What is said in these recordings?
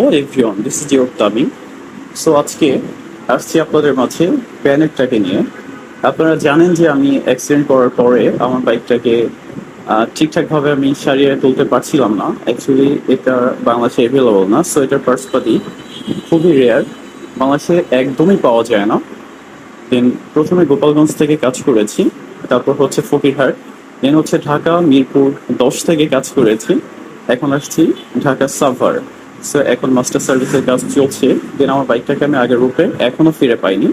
Hello everyone this is your Tamim so আজকে আসছি আপনাদের মাঝে প্যানেটটাকে নিয়ে। আপনারা জানেন যে আমি অ্যাক্সিডেন্ট করার পরে আমার বাইকটাকে ঠিকঠাকভাবে আমি সারিয়ে তুলতে পারছিলাম না। অ্যাকচুয়ালি এটা বাংলাদেশে অ্যাভেলেবল না সো এটার পার্সপাতি খুবই রেয়ার বাংলাদেশে একদমই পাওয়া যায় না। দেন প্রথমে গোপালগঞ্জ থেকে কাজ করেছি, তারপর হচ্ছে ফকিরহাট। দেন হচ্ছে ঢাকা, মিরপুর দশ থেকে কাজ করেছি। এখন আসছি ঢাকা সাভার সো এখন মাস্টার সার্ভিসের কাজ চলছে। দেন আমার বাইকটাকে আমি আগের রূপে এখনও ফিরে পাইনি।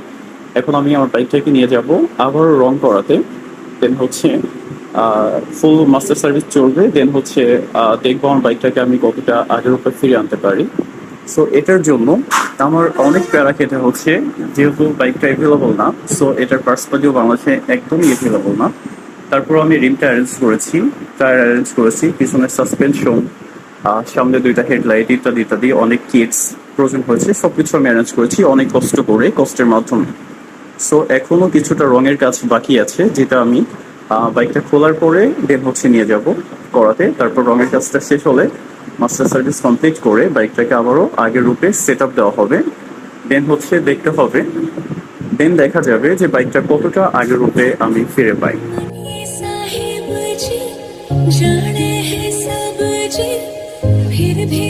এখন আমি আমার বাইকটাকে নিয়ে যাব আবারও রং করাতে। দেন হচ্ছে ফুল মাস্টার সার্ভিস চলবে। দেন হচ্ছে দেখব আমার বাইকটাকে আমি কতটা আগের রূপে ফিরে আনতে পারি। সো এটার জন্য আমার অনেক প্যারা খেতে হচ্ছে। যেহেতু বাইকটা অ্যাভেলেবল না সো এটার পার্সপাতিও বাংলাদেশে একদমই অ্যাভেলেবল না। তারপর আমি রিমটা অ্যারেঞ্জ করেছি। টায়ার অ্যারেঞ্জ করেছি, পিছনের সাসপেনশন সামনে দুইটা হেডলাইট ইত্যাদি ইত্যাদি, অনেক কিটস প্রয়োজন হয়েছে, সবকিছু আমি অ্যারেঞ্জ করেছি, অনেক কষ্ট করে, কষ্টের মাধ্যমে। সো এখনও কিছুটা রঙের কাজ বাকি আছে, যেটা আমি বাইকটা খোলার পরে দেন হচ্ছে নিয়ে যাব করাতে। তারপর রঙের কাজটা শেষ হলে মাস্টার সার্ভিস কমপ্লিট করে বাইকটাকে আবারও আগের রূপে সেট আপ দেওয়া হবে। দেন হচ্ছে দেখতে হবে। দেন দেখা যাবে যে বাইকটা কতটা আগের রূপে আমি ফিরে পাই। फिर भी